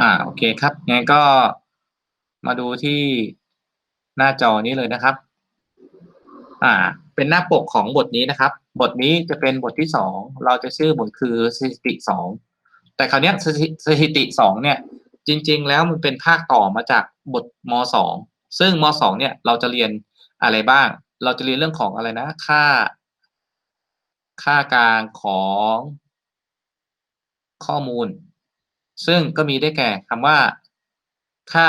อ่าโอเคครับงั้นก็มาดูที่หน้าจอนี้เลยนะครับ อ่า เป็นหน้าปกของบทนี้นะครับ บทนี้จะเป็นบทที่สองเราจะชื่อบทคือสถิติสองแต่คราวนี้สถิสถิติสองเนี่ย จริง ๆ แล้วมันเป็นภาคต่อมาจากบทมสองซึ่งมสองเนี่ยเราจะเรียนอะไรบ้าง เราจะเรียนเรื่องของอะไรนะ ค่า ค่ากลางของข้อมูล ซึ่งก็มีได้แก่คำว่า ค่า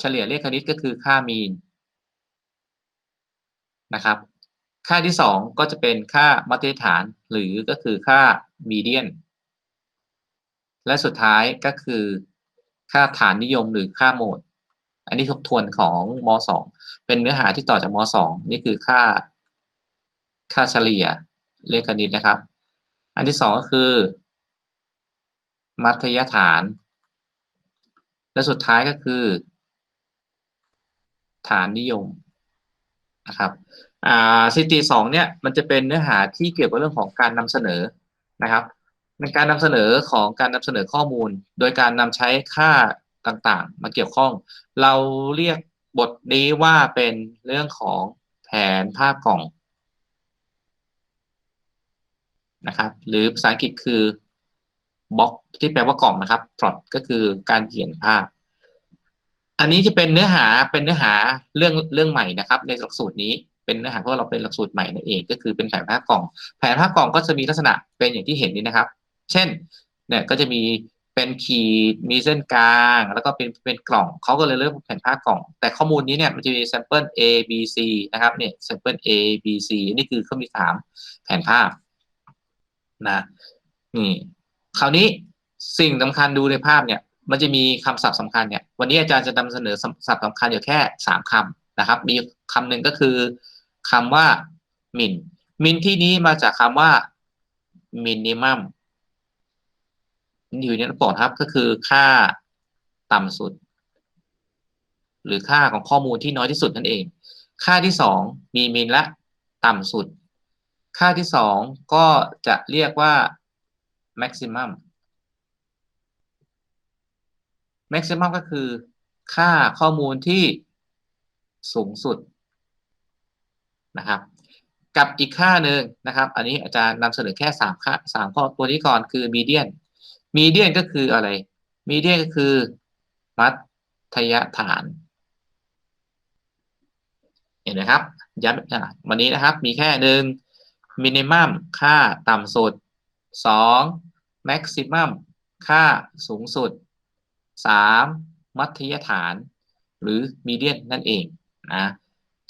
เฉลี่ยเลขคณิตก็คือค่ามีนนะครับ ค่าที่สองก็จะเป็นค่ามาตรฐานหรือก็คือค่ามีเดียน และสุดท้ายก็คือค่าฐานนิยมหรือค่าโหมด อันนี้ทบทวนของมสองเป็นเนื้อหาที่ต่อจากมสองนี่คือค่า ค่าเฉลี่ยเลขคณิตนะครับ อันที่สองก็คือ มัธยฐาน และสุดท้ายก็คือ ฐานนิยมนะครับสถิติสองเนี่ยมันจะเป็นเนื้อหาที่เกี่ยวกับเรื่องของการนำเสนอนะครับในการนำเสนอของการนำเสนอข้อมูล โดยการนำใช้ค่าต่างๆ มาเกี่ยวข้อง เราเรียกบทนี้ว่าเป็นเรื่องของแผนภาพกล่องนะครับหรือภาษาอังกฤษคือ บล็อกที่แปลว่ากล่องนะครับ plot ก็คือการเขียนภาพ อันนี้จะเป็นเนื้อหาเป็นเนื้อหาเรื่องเรื่องใหม่นะครับ ในหลักสูตรนี้เป็นเนื้อหาเพราะเราเป็นหลักสูตรใหม่นั่นเอง ก็คือเป็นแผนภาพกล่อง แผนภาพกล่องก็จะมีลักษณะเป็นอย่างที่เห็นนี้นะครับ เช่นเนี่ยก็จะมีเป็นขีดมีเส้นกลาง แล้วก็เป็นเป็นกล่องเขาก็เลยเรียกแผนภาพกล่อง แต่ข้อมูลนี้เนี่ยมันจะมี sample A B C นะครับเนี่ย sample A B C นี่คือเขามีสามแผนภาพนะนี่ คราวนี้สิ่งสำคัญดูในภาพเนี่ย มันจะมีคำศัพท์สำคัญเนี่ย วันนี้อาจารย์จะนำเสนอศัพท์สำคัญอยู่แค่สามคำนะครับ มีคำหนึ่งก็คือคำว่ามินมินที่นี้มาจากคำว่ามินิมัมอยู่ในปอดครับก็คือค่าต่ำสุด หรือค่าของข้อมูลที่น้อยที่สุดนั่นเอง ค่าที่สองมีมินและต่ำสุด ค่าที่สองก็จะเรียกว่า maximum maximum ก็คือ ค่าข้อมูลที่สูงสุดนะครับ กับอีกค่าหนึ่งนะครับ อันนี้อาจารย์นำเสนอแค่สามค่าสามข้อตัวนี้ก่อนคือ median median ก็คืออะไร median ก็คือ มัธยฐาน เห็นไหมครับย้ำวันนี้นะครับมีแค่หนึ่ง minimum ค่าต่ำสุดสอง maximum ค่าสูงสุดสามมัธยฐาน หรือ median นั่นเองนะ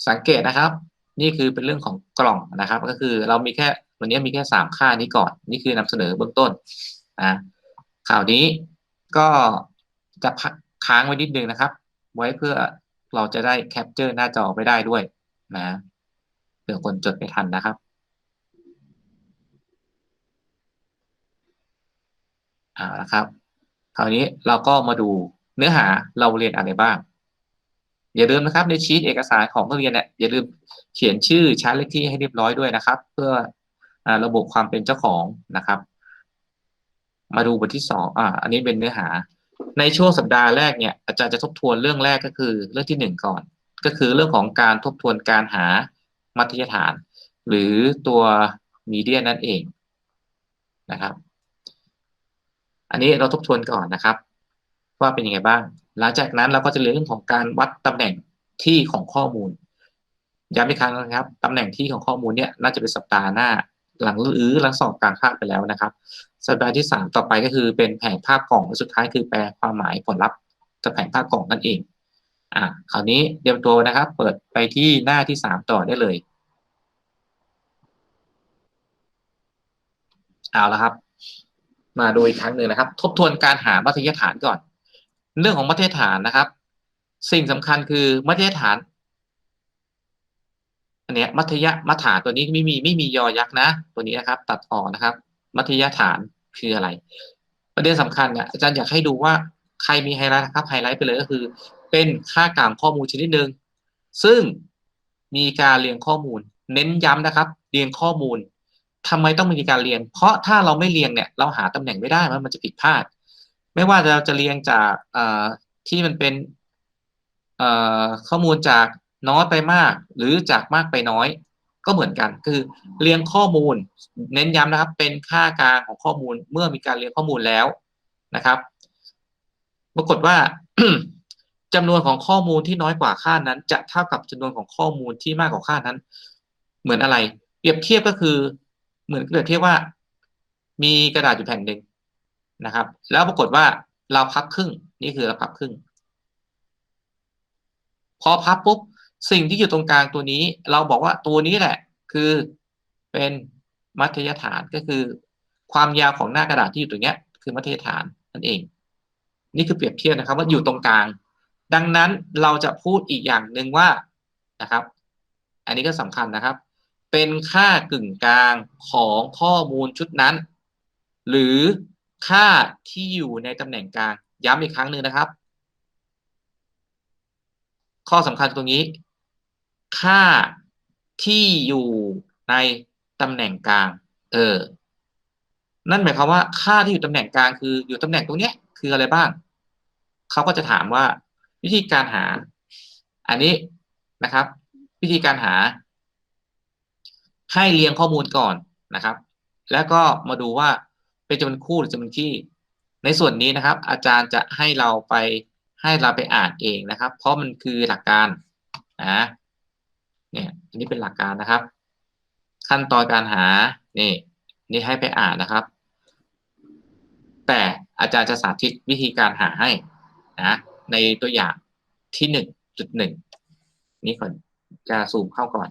สังเกตนะครับ นี่คือเป็นเรื่องของกล่องนะครับ ก็คือเรามีแค่วันนี้มีแค่สามค่านี้ก่อน นี่คือนำเสนอเบื้องต้นนะข่าวนี้ก็จะพักค้างไว้นิดนึงนะครับ ไว้เพื่อเราจะได้แคปเจอร์หน้าจอไปได้ด้วยนะเผื่อคนจดไม่ทันนะครับ อ่านะครับ คราวนี้เราก็มาดูเนื้อหาเราเรียนอะไรบ้าง อย่าลืมนะครับในชีตเอกสารของนักเรียนเนี่ยอย่าลืมเขียนชื่อชั้นเลขที่ให้เรียบร้อยด้วยนะครับ เพื่ออระบบความเป็นเจ้าของนะครับ มาดูบทที่สองอ่าอันนี้เป็นเนื้อหา ในช่วงสัปดาห์แรกเนี่ยอาจารย์จะทบทวนเรื่องแรกก็คือ เรื่องที่หนึ่งก่อน ก็คือเรื่องของการทบทวนการหามัธยฐาน หรือตัวมีเดียนั่นเองนะครับ อันนี้เราทบทวนก่อนนะครับ ว่าเป็นยังไงบ้าง หลังจากนั้นเราก็จะเรียนเรื่องของการวัดตำแหน่งที่ของข้อมูลย้ำอีกครั้งนะครับตำแหน่งที่ของข้อมูลเนี่ยน่าจะเป็นสัปดาห์หน้า หลังหรือหลังสอบกลางภาคไปแล้วนะครับ สัปดาห์ที่สามต่อไปก็คือเป็นแผนภาพกล่องและสุดท้ายคือแปลความหมายผลลัพธ์จากแผนภาพกล่องนั่นเองอ่าคราวนี้เตรียมตัวนะครับ เปิดไปที่หน้าที่สามต่อได้เลย เอาละครับ มาดูอีกครั้งหนึ่งนะครับ ทบทวนการหามัธยฐานก่อน เรื่องของมัธยฐานนะครับ สิ่งสำคัญคือมัธยฐานอันเนี้ยมัธยมัฐานตัวนี้ไม่มีไม่มียอยักษ์นะ ตัวนี้นะครับ ตัดออกนะครับ มัธยฐานคืออะไร ประเด็นสำคัญเนี่ยอาจารย์อยากให้ดูว่าใครมีไฮไลท์นะครับไฮไลท์ไปเลยก็คือ เป็นค่ากลางข้อมูลชนิดหนึ่งซึ่งมีการเรียงข้อมูล เน้นย้ำนะครับ เรียงข้อมูล ทำไมต้องมีการเรียง เพราะถ้าเราไม่เรียงเนี่ยเราหาตำแหน่งไม่ได้มันมันจะผิดพลาด ไม่ว่าเราจะเรียงจากที่มันเป็นข้อมูลจากน้อยไปมาก หรือจากมากไปน้อย ก็เหมือนกัน คือเรียงข้อมูล เน้นย้ำนะครับ เป็นค่ากลางของข้อมูลเมื่อมีการเรียงข้อมูลแล้วนะครับ ปรากฏว่าจำนวนของข้อมูลที่น้อยกว่าค่านั้น จะเท่ากับจำนวนของข้อมูลที่มากกว่าค่านั้น เหมือนอะไร เปรียบเทียบก็คือ เหมือนเปรียบเทียบว่า มีกระดาษอยู่แผ่นหนึ่งนะครับ แล้วปรากฏว่าเราพับครึ่ง นี่คือเราพับครึ่ง พอพับปุ๊บสิ่งที่อยู่ตรงกลางตัวนี้ เราบอกว่าตัวนี้แหละ คือเป็นมัธยฐานก็คือ ความยาวของหน้ากระดาษที่อยู่ตรงเนี้ยคือมัธยฐานนั่นเอง นี่คือเปรียบเทียบนะครับ ว่าอยู่ตรงกลาง ดังนั้นเราจะพูดอีกอย่างหนึ่งว่านะครับ อันนี้ก็สำคัญนะครับ เป็นค่ากึ่งกลางของข้อมูลชุดนั้น หรือค่าที่อยู่ในตำแหน่งกลางย้ำอีกครั้งหนึ่งนะครับ ข้อสำคัญตรงนี้ ค่าที่อยู่ในตำแหน่งกลาง เออ นั่นหมายความว่า ค่าที่อยู่ตำแหน่งกลางคืออยู่ตำแหน่งตรงเนี้ย คืออะไรบ้าง เขาก็จะถามว่า วิธีการหา อันนี้นะครับ วิธีการหา ให้เรียงข้อมูลก่อนนะครับ แล้วก็มาดูว่าเป็นจำนวนคู่หรือจำนวนคี่ในส่วนนี้นะครับ อาจารย์จะให้เราไปให้เราไปอ่านเองนะครับ เพราะมันคือหลักการนะเนี่ยอันนี้เป็นหลักการนะครับ ขั้นตอนการหานี่นี่ให้ไปอ่านนะครับ แต่อาจารย์จะสาธิตวิธีการหาให้นะในตัวอย่างที่หนึ่งจุดหนึ่งนี้ก่อนจะซูมเข้าก่อน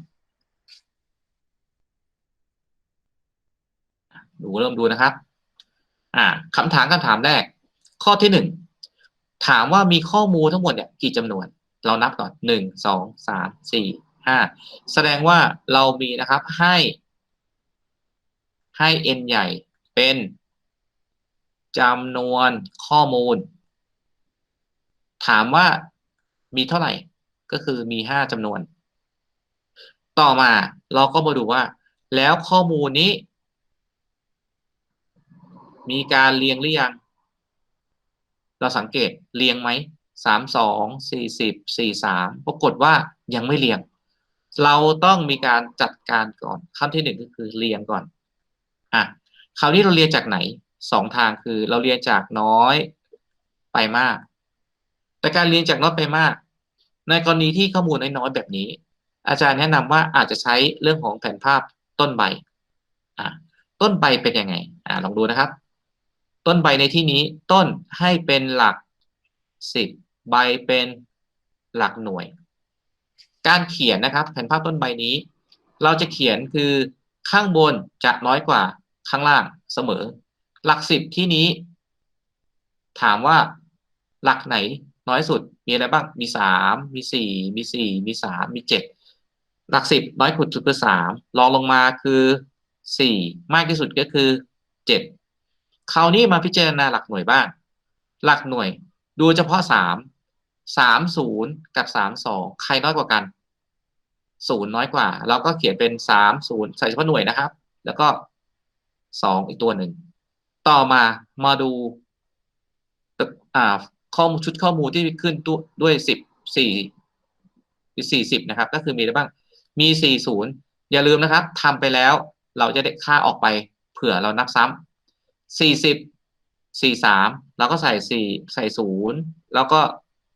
ดูเริ่มดูนะครับ อ่าคำถามคำถามแรก ข้อที่หนึ่งถามว่ามีข้อมูลทั้งหมดเนี่ยกี่จำนวน เรานับก่อนหนึ่งสองสามสี่ห้าแสดงว่าเรามีนะครับให้ ให้ n ใหญ่เป็นจำนวนข้อมูล ถามว่ามีเท่าไหร่ก็คือมีห้าจำนวน ต่อมาเราก็มาดูว่า แล้วข้อมูลนี้ มีการเรียงหรือยัง เราสังเกตเรียงไหมสามสองสี่สิบสี่สามปรากฏว่ายังไม่เรียง เราต้องมีการจัดการก่อนขั้นที่หนึ่งก็คือเรียงก่อนอะคราวนี้เราเรียงจากไหนสองทางคือเราเรียงจากน้อยไปมาก แต่การเรียงจากน้อยไปมาก ในกรณีที่ข้อมูลน้อยๆแบบนี้ อาจารย์แนะนำว่าอาจจะใช้เรื่องของแผนภาพต้นใบอะต้นใบเป็นยังไงอ่าลองดูนะครับ ต้นใบในที่นี้ต้นให้เป็นหลักสิบใบเป็นหลักหน่วย การเขียนนะครับแผ่นภาพต้นใบนี้ เราจะเขียนคือข้างบนจะน้อยกว่าข้างล่างเสมอ หลักสิบที่นี้ ถามว่าหลักไหนน้อยสุดมีอะไรบ้างมีสามมีสี่มีสี่มีสามมีเจ็ดหลักสิบน้อยสุดคือสามรองลงมาคือสี่มากที่สุดก็คือเจ็ด คราวนี้มาพิจารณาหลักหน่วยบ้าง หลักหน่วย ดูเฉพาะสามสามศูนย์กับสามสองใครน้อยกว่ากันศูนย์น้อยกว่า เราก็เขียนเป็นสามศูนย์ใส่เฉพาะหน่วยนะครับ แล้วก็สองอีกตัวหนึ่ง ต่อมามาดูอ่าข้อมูลชุดข้อมูลที่ขึ้นด้วยสิบสี่สี่สิบนะครับ ก็คือมีอะไรบ้าง มีสี่ศูนย์อย่าลืมนะครับทำไปแล้วเราจะได้ค่าออกไปเผื่อเรานับซ้ำ สี่สิบสี่สามเราก็ใส่สี่ใส่ศูนย์แล้วก็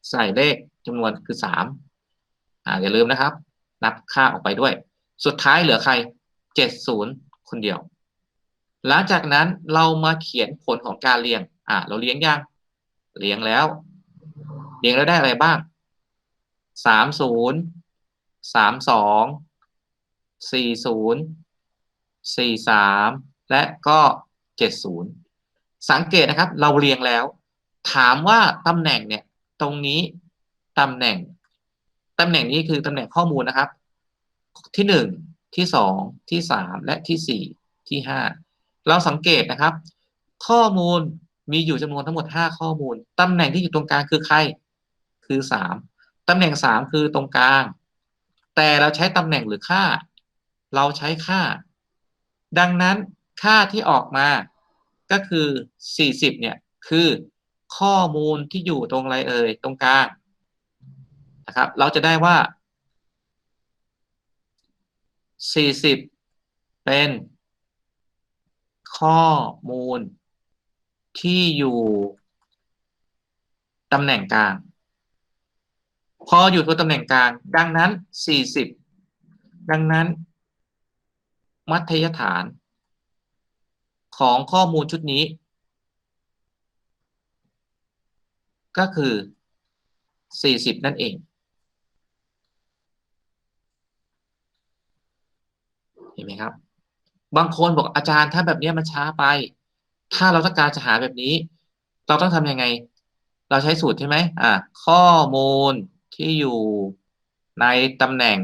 ใส่เลขจำนวนคือสามอ่าอย่าลืมนะครับ นับค่าออกไปด้วย สุดท้ายเหลือใครเจ็ดศูนย์คนเดียว หลังจากนั้นเรามาเขียนผลของการเรียง อ่าเราเลี้ยงยังเลี้ยงแล้ว เลี้ยงแล้วได้อะไรบ้างสามศูนย์สามสองสี่ศูนย์สี่สามและก็ เจ็ดศูนย์สังเกตนะครับ เราเรียงแล้ว ถามว่าตำแหน่งเนี่ย ตรงนี้ตำแหน่งตำแหน่งนี้คือตำแหน่งข้อมูลนะครับ ที่หนึ่งที่สองที่สามและที่สี่ที่ห้าเราสังเกตนะครับ ข้อมูลมีอยู่จำนวนทั้งหมดห้าข้อมูลตำแหน่งที่อยู่ตรงกลางคือใคร คือสามตำแหน่งสามคือตรงกลาง แต่เราใช้ตำแหน่งหรือค่า เราใช้ค่า ดังนั้น ค่าที่ออกมาก็คือ 40 เนี่ย คือข้อมูลที่อยู่ตรงอะไรเอ่ยตรงกลางนะครับ เราจะได้ว่า 40 เป็น ข้อมูลที่อยู่ตำแหน่งกลาง พออยู่ตัวตำแหน่งกลาง ดังนั้น 40 ดังนั้น มัธยฐาน ของข้อมูลชุดนี้ ก็คือ 40 นั่นเอง เห็นไหมครับ บางคนบอกอาจารย์ถ้าแบบนี้มันช้าไป ถ้าเราต้องการจะหาแบบนี้ เราต้องทำยังไง เราใช้สูตรใช่ไหมอ่าข้อมูลที่อยู่ในตำแหน่ง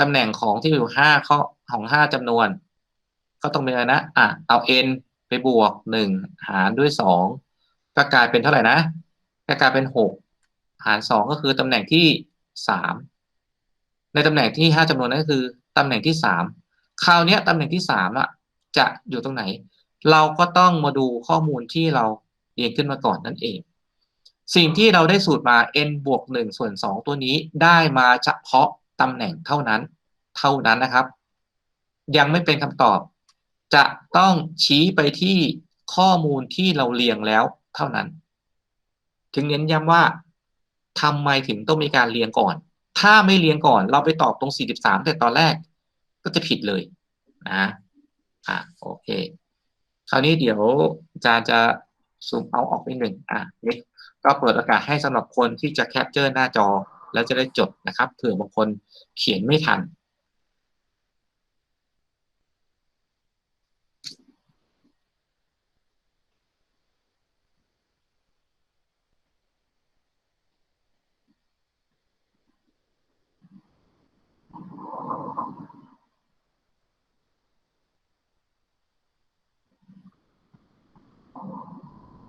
ตำแหน่งของที่อยู่ห้าข้อของห้าจำนวน ก็ต้องเป็นอะไรนะอะเอา n ไปบวกหนึ่งหารด้วยสองก็กลายเป็นเท่าไหร่นะก็กลายเป็นหกหารสองก็คือตำแหน่งที่สามในตำแหน่งที่ห้าจำนวนนั้นก็คือตำแหน่งที่สามคราวนี้ตำแหน่งที่สามอะจะอยู่ตรงไหน เราก็ต้องมาดูข้อมูลที่เราเรียนขึ้นมาก่อนนั่นเอง สิ่งที่เราได้สูตรมา n บวกหนึ่งส่วนสองตัวนี้ได้มาเฉพาะตำแหน่งเท่านั้น เท่านั้นนะครับ ยังไม่เป็นคำตอบ จะต้องชี้ไปที่ข้อมูลที่เราเรียงแล้วเท่านั้น ถึงเน้นย้ำว่าทำไมถึงต้องมีการเรียงก่อน ถ้าไม่เรียงก่อน เราไปตอบตรง 43 แต่ตอนแรกก็จะผิดเลยนะอะโอเค คราวนี้เดี๋ยวอาจารย์จะซูมเอาออกไปหนึ่งอะนี่ก็เปิดโอกาสให้สำหรับคนที่จะแคปเจอร์หน้าจอ แล้วจะได้จดนะครับเผื่อบางคนเขียนไม่ทัน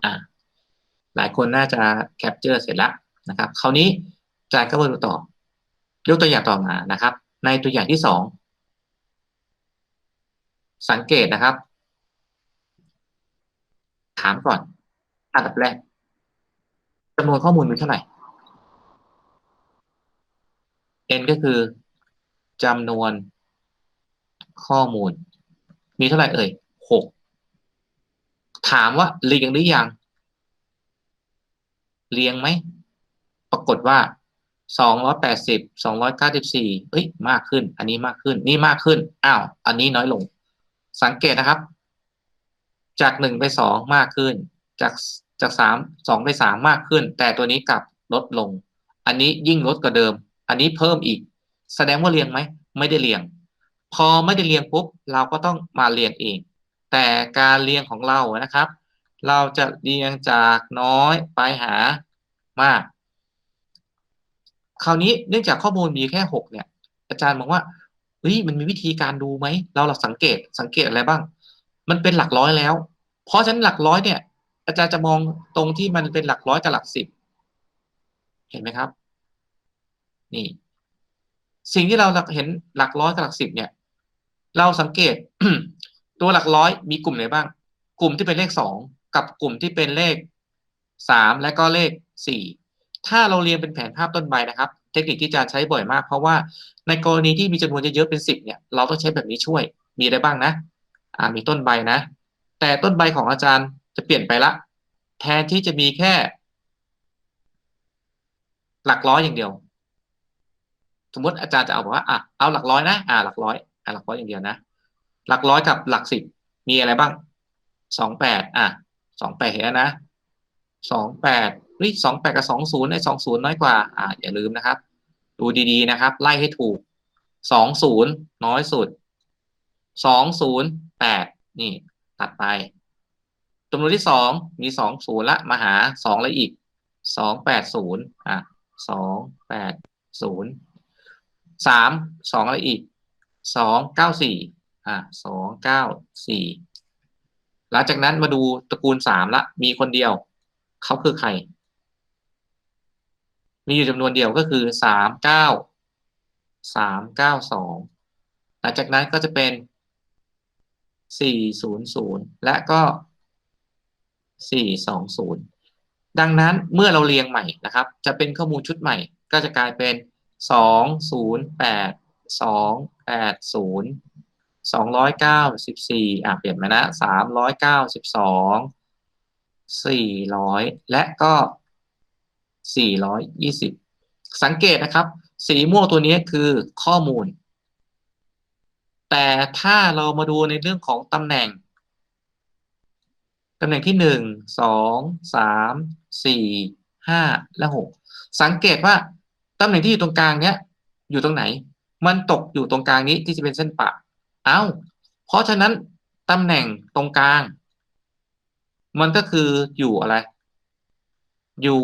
อะ หลายคนน่าจะแคปเจอร์เสร็จแล้วนะครับคราวนี้อาจารย์ก็มาดูต่อยกตัวอย่างต่อมานะครับ ในตัวอย่างที่สองสังเกตนะครับ ถามก่อน อันดับแรกจำนวนข้อมูลมีเท่าไหร่ n ก็คือจำนวนข้อมูล มีเท่าไหร่เอ่ยหกถามว่าเรียงหรือยัง เรียงไหม ปรากฏว่าสองร้อยแปดสิบสองร้อยเก้าสิบสี่เอ้ยมากขึ้น อันนี้มากขึ้น นี่มากขึ้น อ้าว อันนี้น้อยลง สังเกตนะครับ จากหนึ่งไปสองมากขึ้น จากจากสามสองไปสามมากขึ้น แต่ตัวนี้กลับลดลง อันนี้ยิ่งลดกว่าเดิม อันนี้เพิ่มอีก แสดงว่าเรียงไหม ไม่ได้เรียง พอไม่ได้เรียงปุ๊บ เราก็ต้องมาเรียงเอง แต่การเรียงของเรานะครับ เราจะเรียงจากน้อยไปหา มาก คราวนี้เนื่องจากข้อมูลมีแค่หกเนี่ย อาจารย์บอกว่าเฮ้ยมันมีวิธีการดูไหมเราเราสังเกตสังเกตอะไรบ้าง มันเป็นหลักร้อยแล้ว เพราะฉะนั้นหลักร้อยเนี่ย อาจารย์จะมองตรงที่มันเป็นหลักร้อยกับหลักสิบเห็นไหมครับ นี่ สิ่งที่เราเห็นหลักร้อยกับหลักสิบเนี่ย เราสังเกต ตัวหลักร้อยมีกลุ่มไหนบ้าง กลุ่มที่เป็นเลขสองกับกลุ่มที่เป็นเลขสามและก็เลข สี่ถ้าเราเรียนเป็นแผนภาพต้นใบนะครับ เทคนิคที่อาจารย์ใช้บ่อยมาก เพราะว่าในกรณีที่มีจำนวนเยอะๆเป็นสิบเนี่ยเราต้องใช้แบบนี้ช่วยมีอะไรบ้างนะอ่ามีต้นใบนะ แต่ต้นใบของอาจารย์จะเปลี่ยนไปละ แทนที่จะมีแค่ หลักร้อยอย่างเดียว สมมติอาจารย์จะเอาบอกว่าอะเอาหลักร้อยนะอ่าหลักร้อยอ่าหลักร้อยอย่างเดียวนะหลักร้อยกับหลักสิบมีอะไรบ้างสองแปดอะสองแปดเห็นนะสองแปด ฮ้ยสองแปดกับสองศูนย์ไอ้สองศูนย์น้อยกว่าอ่าอย่าลืมนะครับ ดูดีๆนะครับ ไล่ให้ถูกสองศูนย์น้อยสุดสองศูนย์แปดนี่ตัดไปจำนวนที่สองมีสองศูนย์ละมาหาสองแล้วอีกสองแปดศูนย์อะสองแปดศูนย์สามสองอะไรอีกสองเก้าสี่อะสองเก้าสี่หลังจากนั้นมาดูตระกูลสามละ มีคนเดียว เขาคือใคร มีอยู่จำนวนเดียวก็คือสามเก้าสามเก้าสองหลังจากนั้นก็จะเป็นสี่ศูนย์ศูนย์และก็สี่สองศูนย์ดังนั้นเมื่อเราเรียงใหม่นะครับ จะเป็นข้อมูลชุดใหม่ ก็จะกลายเป็นสองศูนย์แปดสองแปดศูนย์สองร้อยเก้าสิบสี่อะเปลี่ยนมานะสามร้อยเก้าสิบสองสี่ร้อยและก็ สี่ร้อยยี่สิบสังเกตนะครับ สีม่วงตัวนี้คือข้อมูล แต่ถ้าเรามาดูในเรื่องของตำแหน่งตำแหน่งที่หนึ่งสองสามสี่ห้าและหกสังเกตว่าตำแหน่งที่อยู่ตรงกลางเนี้ย อยู่ตรงไหน มันตกอยู่ตรงกลางนี้ที่จะเป็นเส้นปะ เอ้า เพราะฉะนั้นตำแหน่งตรงกลาง มันก็คืออยู่อะไร อยู่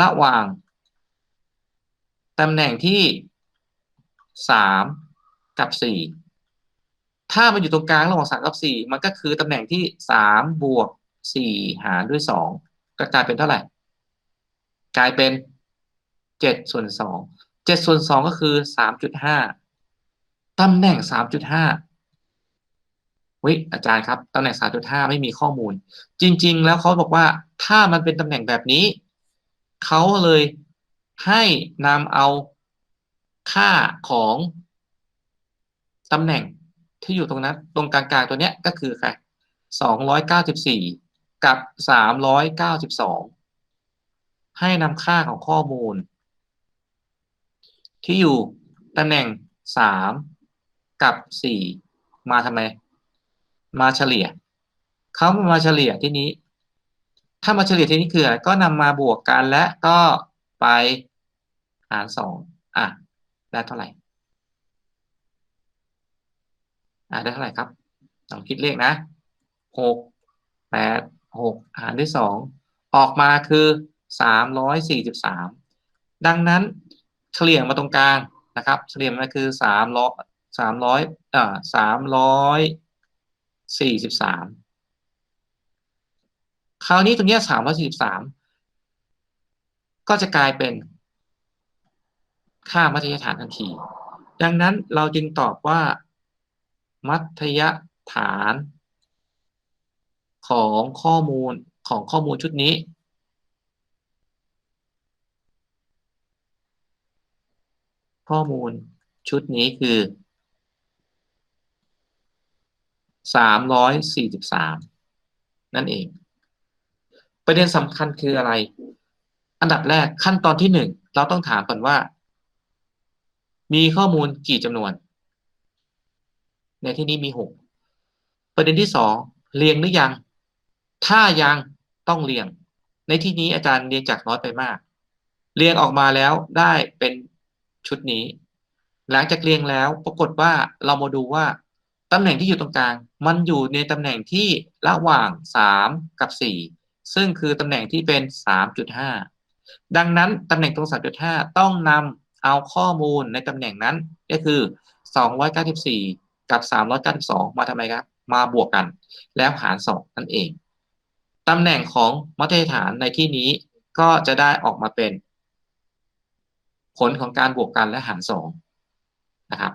ระหว่างตำแหน่งที่สามกับสี่ถ้ามันอยู่ตรงกลางระหว่างสามกับสี่มันก็คือตำแหน่งที่สามบวกสี่หารด้วยสองก็กลายเป็นเท่าไหร่ กลายเป็นเจ็ดส่วนสองเจ็ดส่วนสองก็คือสามจุดห้าตำแหน่งสามจุดห้าวิอาจารย์ครับตำแหน่งสามจุดห้าไม่มีข้อมูล จริง ๆ แล้วเขาบอกว่าถ้ามันเป็นตำแหน่งแบบนี้ เขาเลยให้นำเอาค่าของตำแหน่งที่อยู่ตรงนั้น ตรงกลางๆตัวเนี้ยก็คือใครสองร้อยเก้าสิบสี่กับสามร้อยเก้าสิบสองให้นำค่าของข้อมูล ที่อยู่ตำแหน่งสามกับสี่มาทำไม มาเฉลี่ยเขามาเฉลี่ยที่นี้ ถ้ามาเฉลี่ยที่นี้คืออะไรก็นำมาบวกกันและก็ไปหารสองอะได้เท่าไหร่อะได้เท่าไหร่ครับลองคิดเลขนะหกแปดหกหารด้วยสองออกมาคือสามร้อยสี่สิบสามดังนั้นเฉลี่ยมาตรงกลางนะครับ เฉลี่ยมาคือสามร้อยสามร้อยอ่าสามร้อยสี่สิบสาม คราวนี้ตรงนี้สามร้อยสี่สิบสามก็จะกลายเป็นค่ามัธยฐานทันที ดังนั้นเราจึงตอบว่า มัธยฐาน ของข้อมูลของข้อมูลชุดนี้ ข้อมูลชุดนี้คือสามร้อยสี่สิบสามนั่นเอง ประเด็นสำคัญคืออะไร อันดับแรกขั้นตอนที่หนึ่งเราต้องถามก่อนว่า มีข้อมูลกี่จำนวน ในที่นี้มีหกประเด็นที่สองเรียงหรือยัง ถ้ายังต้องเรียง ในที่นี้อาจารย์เรียงจากน้อยไปมาก เรียงออกมาแล้วได้เป็นชุดนี้ หลังจากเรียงแล้วปรากฏว่าเรามาดูว่าตำแหน่งที่อยู่ตรงกลาง มันอยู่ในตำแหน่งที่ระหว่างสามกับสี่ ซึ่งคือตำแหน่งที่เป็นสามจุดห้าดังนั้นตำแหน่งตรงสามจุดห้าต้องนำเอาข้อมูลในตำแหน่งนั้น ก็คือสองร้อยเก้าสิบสี่กับสามร้อยเก้าสิบสองมาทำไมครับ มาบวกกัน แล้วหารสองนั่นเอง ตำแหน่งของมัธยฐานในที่นี้ก็จะได้ออกมาเป็น ผลของการบวกกันและหารสองนะครับ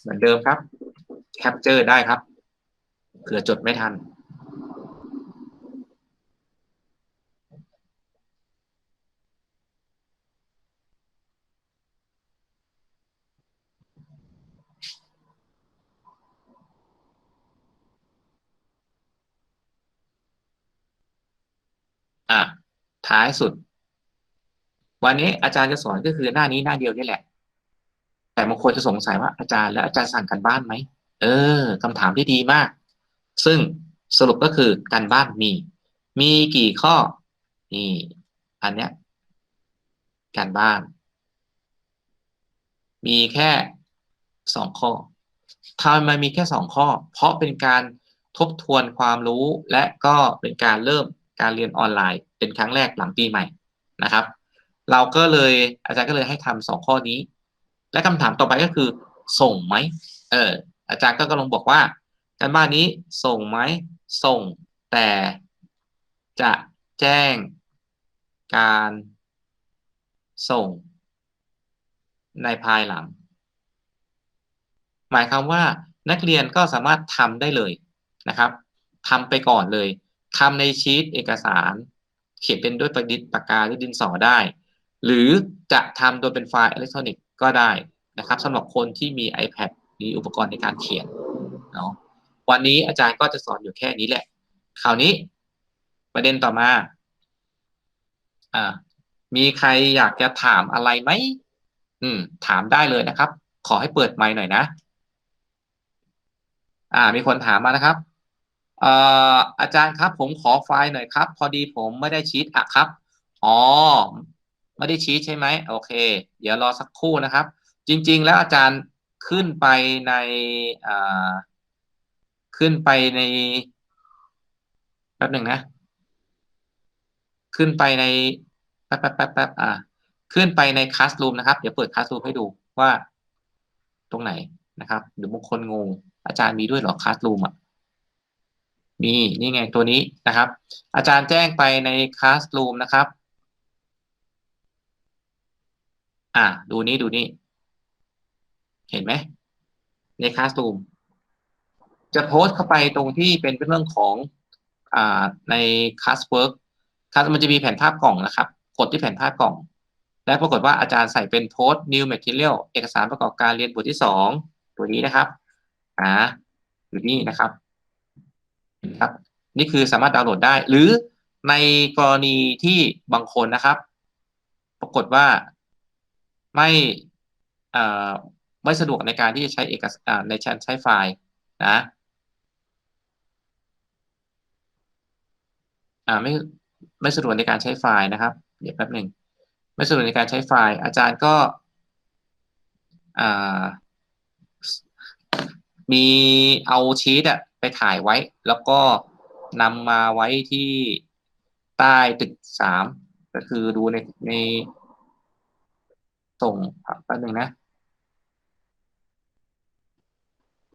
เหมือนเดิมครับ แคปเจอร์ได้ครับ เผื่อจดไม่ทัน อะ ท้ายสุด วันนี้อาจารย์จะสอนก็คือหน้านี้หน้าเดียวนี่แหละ แต่บางคนจะสงสัยว่าอาจารย์แล้วอาจารย์สั่งกันบ้านไหม เออคำถามที่ดีมาก ซึ่งสรุปก็คือการบ้านมี มีกี่ข้อ นี่ อันเนี้ยการบ้าน มีแค่สองข้อทำไมมีแค่สองข้อ เพราะเป็นการทบทวนความรู้และก็เป็นการเริ่มการเรียนออนไลน์ เป็นครั้งแรกหลังปีใหม่นะครับ เราก็เลยอาจารย์ก็เลยให้ทำสองข้อนี้ และคำถามต่อไปก็คือ ส่งไหมเอออาจารย์ก็กำลังบอกว่า การบ้านนี้ส่งไหมส่ง แต่จะแจ้งการส่ง ในภายหลัง หมายความว่านักเรียนก็สามารถทำได้เลยนะครับทำไปก่อนเลยทำในชีตเอกสาร เขียนเป็นด้วยประดิษฐ์ปากกาหรือดินสอได้ หรือจะทำโดยเป็นไฟล์อิเล็กทรอนิกส์ก็ได้นะครับสำหรับคนที่มี iPad มีอุปกรณ์ในการเขียนเนาะ วันนี้อาจารย์ก็จะสอนอยู่แค่นี้แหละ คราวนี้ ประเด็นต่อมา อ่า มีใครอยากจะถามอะไรไหม อืม ถามได้เลยนะครับ ขอให้เปิดไมค์หน่อยนะ อ่า มีคนถามมานะครับเอ่ออาจารย์ครับ ผมขอไฟล์หน่อยครับ พอดีผมไม่ได้ชีตอะครับ อ๋อ ไม่ได้ชีตใช่ไหมโอเค เดี๋ยวรอสักครู่นะครับ จริง ๆ แล้วอาจารย์ขึ้นไปในอ่า ขึ้นไปในแป๊บหนึ่งนะ ขึ้นไปในแป๊บแป๊บแป๊บแป๊บอ่า ขึ้นไปใน Classroom นะครับ เดี๋ยวเปิด Classroom ให้ดูว่าตรงไหนนะครับเดี๋ยวบางคนงง อาจารย์มีด้วยหรอ Classroom อะ มีนี่ไงตัวนี้นะครับ อาจารย์แจ้งไปใน Classroom นะครับ อ่า ดูนี้ดูนี่เห็นไหมใน Classroom จะโพสต์เข้าไปตรงที่เป็นเรื่องของอ่าใน Classwork ครับมันจะมีแผนภาพกล่องนะครับ กดที่แผนภาพกล่อง และปรากฏว่าอาจารย์ใส่เป็นโพสต์ new material เอกสารประกอบการเรียนบทที่สองตัวนี้นะครับอ่าอยู่นี่นะครับครับ นี่คือสามารถดาวน์โหลดได้ หรือในกรณีที่บางคนนะครับ ปรากฏว่าไม่ไม่สะดวกในการที่จะใช้เอกสารในการใช้ไฟล์นะ อ่าไม่ไม่สะดวกในการใช้ไฟล์นะครับ เดี๋ยวแป๊บหนึ่งไม่สะดวกในการใช้ไฟล์ อาจารย์ก็อ่ามีเอาชีตอะไปถ่ายไว้ แล้วก็นำมาไว้ที่ใต้ตึกสามก็คือดูในในส่งแป๊บหนึ่งนะ